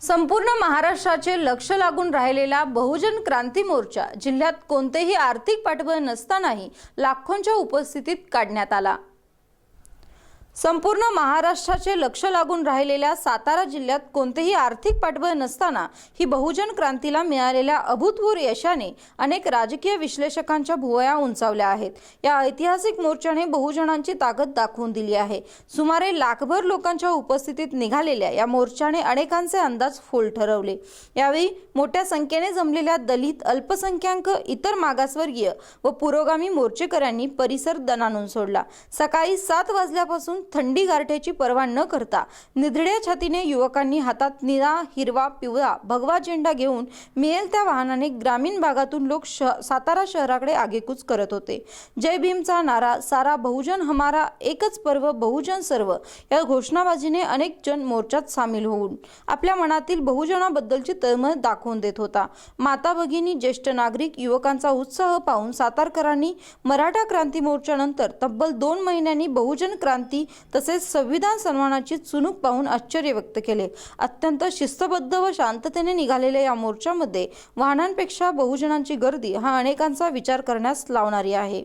संपूर्ण महाराष्ट्राचे लक्ष लागून राहिलेला बहुजन क्रांती मोर्चा जिल्ह्यात कोणतेही आर्थिक पाठबळ नसतानाही लाखोंच्या उपस्थितीत काढण्यात आला. संपूर्ण महाराष्ट्राचे लक्ष लागून राहिलेल्या सातारा जिल्ह्यात कोणतेही आर्थिक पाठबळ नसताना ही बहुजन क्रांतीला मिळालेल्या अभूतपूर्व यशाने अनेक राजकीय विश्लेषकांच्या भुवया उंचावल्या आहेत. या ऐतिहासिक मोर्चाने बहुजनांची ताकद दाखवून दिली आहे. सुमारे लाखभर लोकांच्या उपस्थितीत निघालेल्या या मोर्चाने अनेकांचे अंदाज फोल ठरवले. यावेळी मोठ्या संख्येने जमलेल्या दलित अल्पसंख्याक इतर मागासवर्गीय व पुरोगामी मोर्चेकऱ्यांनी परिसर दणानून सोडला. सकाळी सात वाजल्यापासून थंडी गारठ्याची पर्वा न करता निधड्या छातीने युवकांनी हातात निळा हिरवा पिवळा भगवा झेंडा घेऊन मिळेल त्या वाहनाने ग्रामीण भागातून लोक श सातारा शहराकडे आगेकूच करत होते. जय भीमचा नारा सारा बहुजन हमारा एकच पर्व बहुजन सर्व या घोषणाबाजीने अनेक जण मोर्चात सामील होऊन आपल्या मनातील बहुजनाबद्दलची तळमळ दाखवून देत होता. माता भगिनी ज्येष्ठ नागरिक युवकांचा उत्साह पाहून सातारकरांनी मराठा क्रांती मोर्चानंतर तब्बल दोन महिन्यांनी बहुजन क्रांती तसेच संविधान सन्मानाची चुणूक पाहून आश्चर्य व्यक्त केले. अत्यंत शिस्तबद्ध व शांततेने निघालेल्या या मोर्चामध्ये वाहनांपेक्षा बहुजनांची गर्दी हा अनेकांचा विचार करण्यास लावणारी आहे.